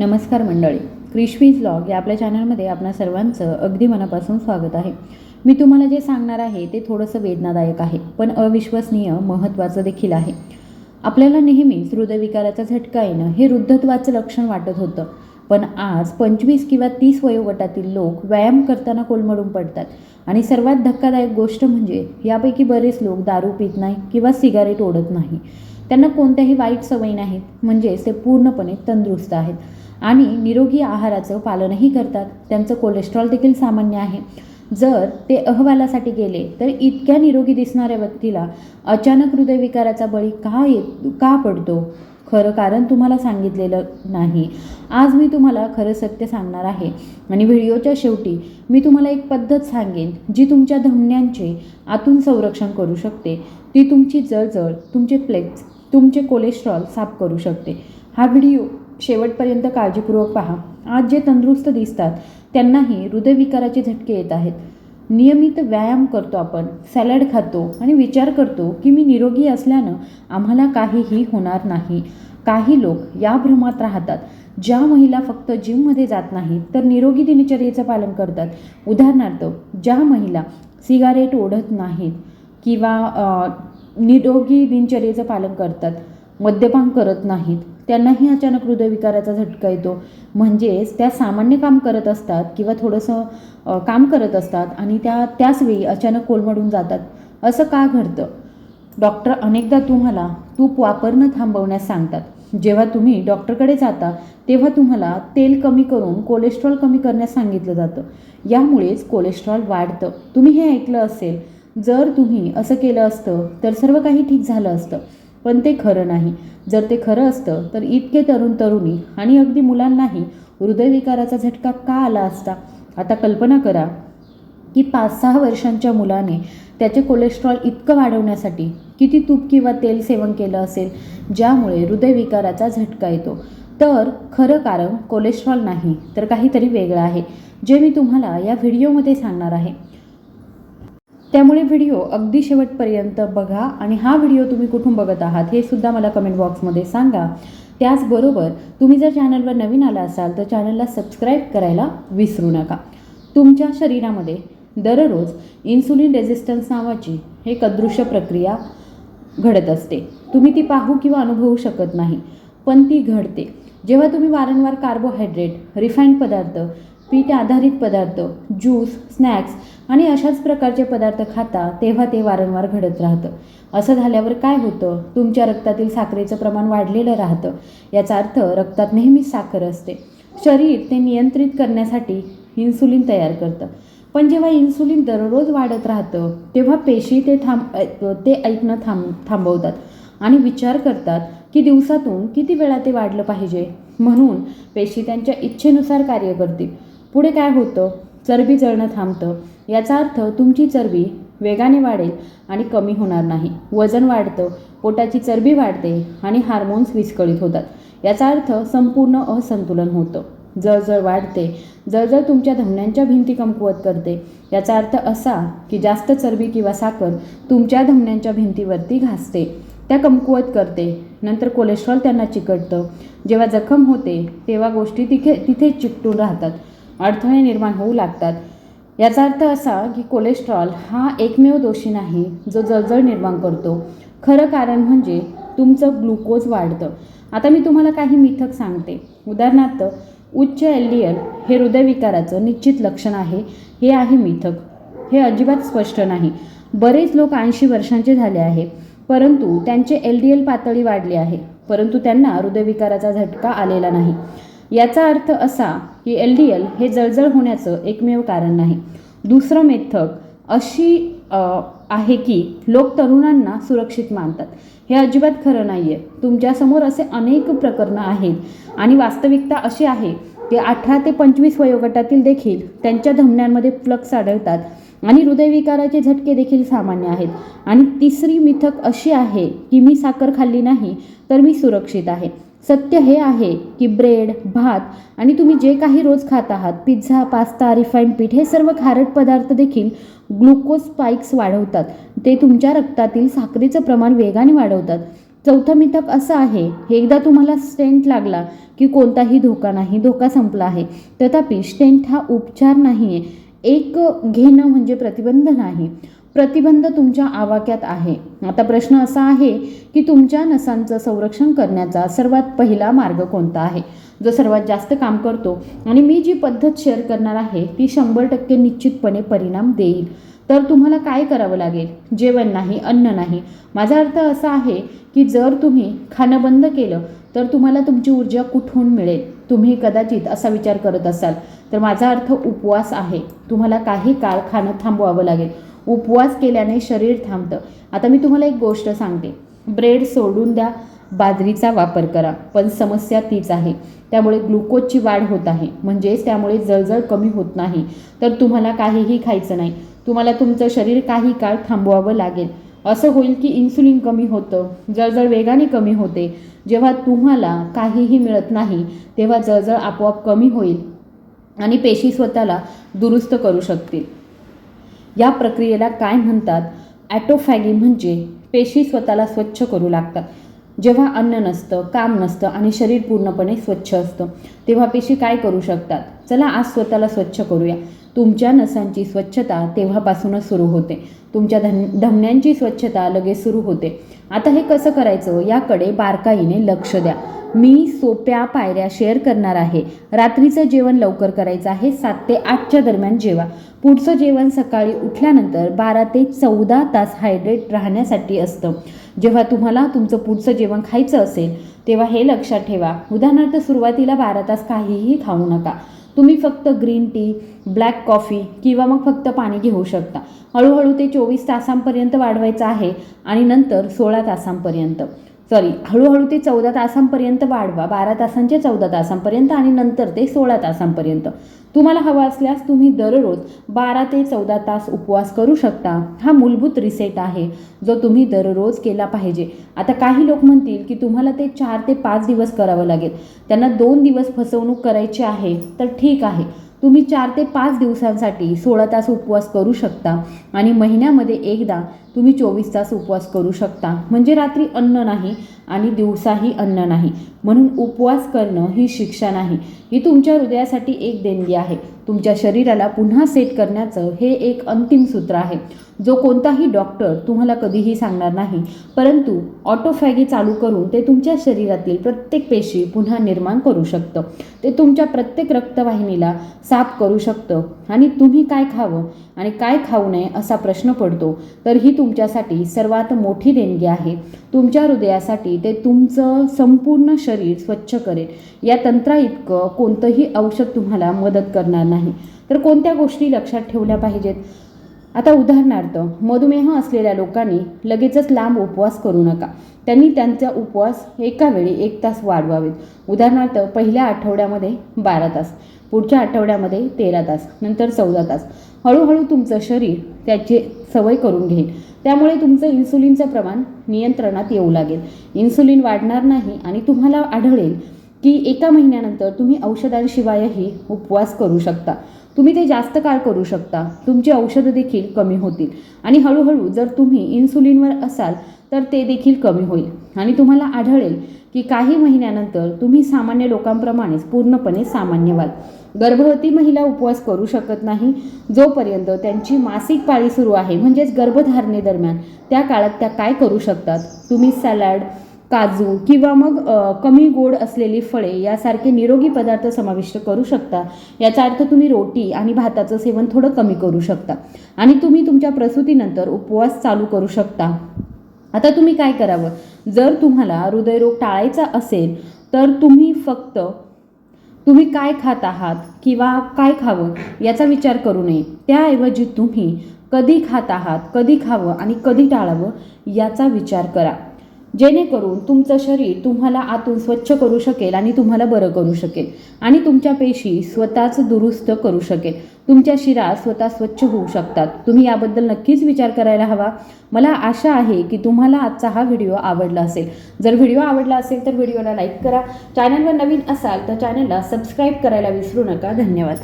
नमस्कार मंडळी. क्रिशवीज ब्लॉग या आपल्या चॅनलमध्ये आपणा सर्वांचं अगदी मनापासून स्वागत आहे. मी तुम्हाला जे सांगणार आहे ते थोडंसं वेदनादायक आहे पण अविश्वसनीय महत्त्वाचं देखील आहे. आपल्याला नेहमीच हृदयविकाराचा झटका येणं हे वृद्धत्वाचं लक्षण वाटत होतं पण आज पंचवीस किंवा तीस वयोगटातील लोक व्यायाम करताना कोलमडून पडतात आणि सर्वात धक्कादायक गोष्ट म्हणजे यापैकी बरेच लोक दारू पित नाही किंवा सिगारेट ओढत नाही. त्यांना कोणत्याही वाईट सवयी नाहीत म्हणजेच ते पूर्णपणे तंदुरुस्त आहेत. आणि निरोगी आहाराचं पालनही करतात. त्यांचं कोलेस्ट्रॉल देखील सामान्य आहे. जर ते अहवालासाठी गेले तर इतक्या निरोगी दिसणाऱ्या व्यक्तीला अचानक हृदयविकाराचा बळी का येत का पडतो? खरं कारण तुम्हाला सांगितलेलं नाही. आज मी तुम्हाला खरं सत्य सांगणार आहे. आणि व्हिडिओच्या शेवटी मी तुम्हाला एक पद्धत सांगेन जी तुमच्या धमन्यांचे आतून संरक्षण करू शकते. ती तुमची जळजळ तुमचे प्लेट्स तुमचे कोलेस्ट्रॉल साफ करू शकते. हा व्हिडिओ शेवटपर्यंत काळजीपूर्वक पहा. आज जे तंदुरुस्त दिसतात त्यांनाही हृदयविकाराचे झटके येत आहेत. नियमित व्यायाम करतो आपण सॅलड खातो आणि विचार करतो की मी निरोगी असल्यानं आम्हाला काहीही होणार नाही. काही लोक या भ्रमात राहतात. ज्या महिला फक्त जिममध्ये जात नाहीत तर निरोगी दिनचर्येचं पालन करतात. उदाहरणार्थ ज्या महिला सिगारेट ओढत नाहीत किंवा निरोगी दिनचर्येचं पालन करतात मद्यपान करत नाहीत त्यांनाही अचानक हृदयविकाराचा झटका येतो. म्हणजेच त्या सामान्य काम करत असतात किंवा थोडंसं काम करत असतात आणि त्या त्याच वेळी अचानक कोलमडून जातात. असं का घडतं? डॉक्टर अनेकदा तुम्हाला तूप वापरणं थांबवण्यास सांगतात. जेव्हा तुम्ही डॉक्टरकडे जाता तेव्हा तुम्हाला तेल कमी करून कोलेस्ट्रॉल कमी करण्यास सांगितलं जातं. यामुळेच कोलेस्ट्रॉल वाढतं. तुम्ही हे ऐकलं असेल. जर तुम्ही असं केलं असतं तर सर्व काही ठीक झालं असतं. पण ते खरं नाही. जर ते खरं असतं तर इतके तरुण तरुणी आणि अगदी मुलांनाही हृदयविकाराचा झटका का आला असता? आता कल्पना करा की पाच सहा वर्षांच्या मुलाने त्याचे कोलेस्ट्रॉल इतकं वाढवण्यासाठी किती तूप किंवा तेल सेवन केलं असेल ज्यामुळे हृदयविकाराचा झटका येतो. तर खरं कारण कोलेस्ट्रॉल नाही तर काहीतरी वेगळं आहे. जे मी तुम्हाला या व्हिडिओमध्ये सांगणार आहे. त्यामुळे व्हिडिओ अगदी शेवटपर्यंत बघा आणि हा व्हिडिओ तुम्ही कुठून बघत आहात हे सुद्धा मला कमेंट बॉक्समध्ये सांगा. त्याचबरोबर तुम्ही जर चॅनलवर नवीन आला असाल तर चॅनलला सबस्क्राईब करायला विसरू नका. तुमच्या शरीरामध्ये दररोज इन्सुलिन रेझिस्टन्स नावाची एक अदृश्य प्रक्रिया घडत असते. तुम्ही ती पाहू किंवा अनुभवू शकत नाही पण ती घडते. जेव्हा तुम्ही वारंवार कार्बोहायड्रेट रिफाईंड पदार्थ पीठ आधारित पदार्थ ज्यूस स्नॅक्स आणि अशाच प्रकारचे पदार्थ खाता तेव्हा ते वारंवार घडत राहतं. असं झाल्यावर काय होतं? तुमच्या रक्तातील साखरेचं प्रमाण वाढलेलं राहतं. याचा अर्थ रक्तात नेहमीच साखर असते. शरीर ते नियंत्रित करण्यासाठी इन्सुलिन तयार करतं. पण जेव्हा इन्सुलिन दररोज वाढत राहतं तेव्हा पेशी ते थांब ते ऐकणं थांब थांबवतात आणि विचार करतात की दिवसातून किती वेळा ते वाढलं पाहिजे. म्हणून पेशी त्यांच्या इच्छेनुसार कार्य करतील. पुढे काय होतं? चरबी जळणं थांबतं. याचा अर्थ तुमची चरबी वेगाने वाढेल आणि कमी होणार नाही. वजन वाढतं पोटाची चरबी वाढते आणि हार्मोन्स विस्कळीत होतात. याचा अर्थ संपूर्ण असंतुलन होतं. जळजळ वाढते. जळजळ तुमच्या धमन्यांच्या भिंती कमकुवत करते. याचा अर्थ असा की जास्त चरबी किंवा साखर तुमच्या धमन्यांच्या भिंतीवरती घासते. त्या कमकुवत करते. नंतर कोलेस्ट्रॉल त्यांना चिकटतं. जेव्हा जखम होते तेव्हा गोष्टी तिथे तिथेच चिकटून राहतात. अडथळे निर्माण होऊ लागतात. याचा अर्थ असा की कोलेस्ट्रॉल हा एकमेव दोषी नाही जो जळजळ निर्माण करतो. खरं कारण म्हणजे तुमचं ग्लुकोज वाढतं. आता मी तुम्हाला काही मिथक सांगते. उदाहरणार्थ उच्च एल डी एल हे हृदयविकाराचं निश्चित लक्षण आहे. हे आहे मिथक. हे अजिबात स्पष्ट नाही. बरेच लोक ऐंशी वर्षांचे झाले आहे परंतु त्यांचे एल डी एल पातळी वाढली आहे. परंतु त्यांना हृदयविकाराचा झटका आलेला नाही. याचा अर्थ असा की एल डी एल हे जळजळ होण्याचं एकमेव कारण नाही. दुसरं मेथक अशी आहे की लोक तरुणांना सुरक्षित मानतात. हे अजिबात खरं नाही आहे तुमच्यासमोर असे अनेक प्रकरणं आहेत आणि वास्तविकता अशी आहे की अठरा ते पंचवीस वयोगटातील देखील त्यांच्या धमन्यांमध्ये फ्लक्स आढळतात आणि हृदयविकाराचे झटके देखील सामान्य आहेत. आणि तिसरी मिथक अशी आहे की मी साखर खाल्ली नाही तर मी सुरक्षित आहे. सत्य हे आहे की ब्रेड भात आणि तुम्ही जे काही रोज खात आहात पिझ्झा पास्ता रिफाईंड पीठ हे सर्व खारट पदार्थ देखील ग्लुकोज स्पाइक्स वाढवतात. ते तुमच्या रक्तातील साखरेचं प्रमाण वेगाने वाढवतात. चौथं मिथक असं आहे एकदा तुम्हाला स्टेंट लागला की कोणताही धोका नाही धोका संपला आहे. तथापि स्टेंट हा उपचार नाही आहे एक घेणं म्हणजे प्रतिबंध नाही. प्रतिबंध तुमच्या आवाक्यात आहे. आता प्रश्न असा आहे की तुमच्या नसांचं संरक्षण करण्याचा सर्वात पहिला मार्ग कोणता आहे? जो सर्वात जास्त काम करतो आणि मी जी पद्धत शेअर करणार आहे ती शंभर टक्के निश्चितपणे परिणाम देईल. तर तुम्हाला काय करावं लागेल? जेवण नाही अन्न नाही. माझा अर्थ असा आहे की जर तुम्ही खाणं बंद केलं तर तुम्हाला तुमची ऊर्जा कुठून मिळेल? तुम्ही कदाचित असा विचार करत असाल. तर माझा अर्थ उपवास आहे. तुम्हाला काही काळ खाणं थांबवावं लागेल. उपवास केल्याने शरीर थांबतं. आता मी तुम्हाला एक गोष्ट सांगते. ब्रेड सोडून द्या बाजरीचा वापर करा. पण समस्या तीच आहे. त्यामुळे ग्लुकोजची वाढ होत आहे. म्हणजेच त्यामुळे जळजळ कमी होत नाही. तर तुम्हाला काहीही खायचं नाही. तुम्हाला तुमचं शरीर काही काळ थांबवावं लागेल. असं होईल की इन्सुलिन कमी होतं जळजळ वेगाने कमी होते. जेव्हा तुम्हाला काहीही मिळत नाही तेव्हा जळजळ आपोआप कमी होईल आणि पेशी स्वतःला दुरुस्त करू शकतील. या प्रक्रियेला काय म्हणतात? ॲटोफॅगी म्हणजे पेशी स्वतःला स्वच्छ करू लागतात जेव्हा अन्न नसतं काम नसतं आणि शरीर पूर्णपणे स्वच्छ असतं तेव्हा पेशी काय करू शकतात? चला आज स्वतःला स्वच्छ करूया. तुमच्या नसांची स्वच्छता तेव्हापासूनच सुरू होते. तुमच्या धन धमन्यांची स्वच्छता लगेच सुरू होते. आता हे कसं करायचं? याकडे बारकाईने लक्ष द्या. मी सोप्या पायऱ्या शेअर करणार आहे. रात्रीचं जेवण लवकर करायचं आहे. सात ते आठच्या दरम्यान जेवा. पुढचं जेवण सकाळी उठल्यानंतर बारा ते चौदा तास हायड्रेट राहण्यासाठी असतं. जेव्हा तुम्हाला तुमचं पुढचं जेवण खायचं असेल तेव्हा हे लक्षात ठेवा. उदाहरणार्थ सुरुवातीला बारा तास काहीही खाऊ नका. तुम्ही फक्त ग्रीन टी ब्लॅक कॉफी किंवा मग फक्त पाणी घेऊ शकता. हळूहळू ते चोवीस तासांपर्यंत वाढवायचं आहे आणि नंतर सोळा तासांपर्यंत. सॉरी हळूहळू ते चौदा तासांपर्यंत वाढवा. बारा तासांचे चौदा तासांपर्यंत आणि नंतर ते सोळा तासांपर्यंत. तुम्हाला हवं असल्यास तुम्ही दररोज बारा ते चौदा तास उपवास करू शकता. हा मूलभूत रिसेट आहे जो तुम्ही दररोज केला पाहिजे. आता काही लोक म्हणतील की तुम्हाला ते चार ते पाच दिवस करावं लागेल. त्यांना दोन दिवस फसवणूक करायची आहे तर ठीक आहे. तुम्ही चार ते पाच दिवसांसाठी सोळा तास उपवास करू शकता आणि महिन्यामध्ये एकदा तुम्ही चोवीस तास उपवास करू शकता. म्हणजे रात्री अन्न नाही आणि दिवसाही अन्न नाही. म्हणून उपवास करणं ही शिक्षा नाही. ही तुमच्या हृदयासाठी एक देणगी आहे. तुमच्या शरीराला पुन्हा सेट करण्याचं हे एक अंतिम सूत्र आहे. जो कोणताही डॉक्टर तुम्हाला कधीही सांगणार नाही परंतु ऑटोफॅगी चालू करून ते तुमच्या शरीरातील प्रत्येक पेशी पुन्हा निर्माण करू शकतं. ते तुमच्या प्रत्येक रक्तवाहिनीला साफ करू शकतं. आणि तुम्ही काय खावं आणि काय खाऊ नये असा प्रश्न पडतो तर ही तुमच्यासाठी सर्वात मोठी देणगी आहे. तुमच्या हृदयासाठी ते तुमचं संपूर्ण शरीर स्वच्छ करेल. या तंत्राइतकं कोणतंही औषध तुम्हाला मदत करणार नाही. तर कोणत्या गोष्टी लक्षात ठेवल्या पाहिजेत? आता उदाहरणार्थ मधुमेह असलेल्या लोकांनी लगेचच लांब उपवास करू नका. त्यांनी त्यांचा उपवास एका वेळी एक तास वाढवावेत. उदाहरणार्थ पहिल्या आठवड्यामध्ये बारा तास पुढच्या आठवड्यामध्ये तेरा तास नंतर चौदा तास. हळूहळू तुमचं शरीर त्याची सवय करून घेईल. त्यामुळे तुमचं इन्सुलिनचं प्रमाण नियंत्रणात येऊ लागेल. इन्सुलिन वाढणार नाही आणि तुम्हाला आढळेल. की एका महिन्यानंतर तुम्ही औषधांशिवायही उपवास करू शकता. तुम्ही ते जास्त काळ करू शकता. तुमची औषधं देखील कमी होतील. आणि हळूहळू जर तुम्ही इन्सुलिनवर असाल तर ते देखील कमी होईल. आणि तुम्हाला आढळेल की काही महिन्यानंतर तुम्ही सामान्य लोकांप्रमाणेच पूर्णपणे सामान्य व्हाल. गर्भवती महिला उपवास करू शकत नाही. जोपर्यंत त्यांची मासिक पाळी सुरू आहे म्हणजेच गर्भधारणेदरम्यान त्या काळात त्या काय करू शकतात? तुम्ही सॅलड काजू किंवा मग कमी गोड असलेली फळे यासारखे निरोगी पदार्थ समाविष्ट करू शकता. याचा अर्थ तुम्ही रोटी आणि भाताचं सेवन थोडं कमी करू शकता. आणि तुम्ही तुमच्या प्रसूतीनंतर उपवास चालू करू शकता. आता तुम्ही काय करावं? जर तुम्हाला हृदयरोग टाळायचा असेल तर तुम्ही फक्त तुम्ही काय खात आहात किंवा काय खावं याचा विचार करू नये. त्याऐवजी तुम्ही कधी खात आहात कधी खावं आणि कधी टाळावं याचा विचार करा. जेणेकरून तुमचं शरीर तुम्हाला आतून स्वच्छ करू शकेल आणि तुम्हाला बरं करू शकेल. आणि तुमच्या पेशी स्वतःच दुरुस्त करू शकेल. तुमच्या शिरा स्वतः स्वच्छ होऊ शकतात. तुम्ही याबद्दल नक्कीच विचार करायला हवा. मला आशा आहे की तुम्हाला आजचा हा व्हिडिओ आवडला असेल. जर व्हिडिओ आवडला असेल तर व्हिडिओला लाईक करा. चॅनलवर नवीन असाल तर चॅनलला सबस्क्राईब करायला विसरू नका. धन्यवाद.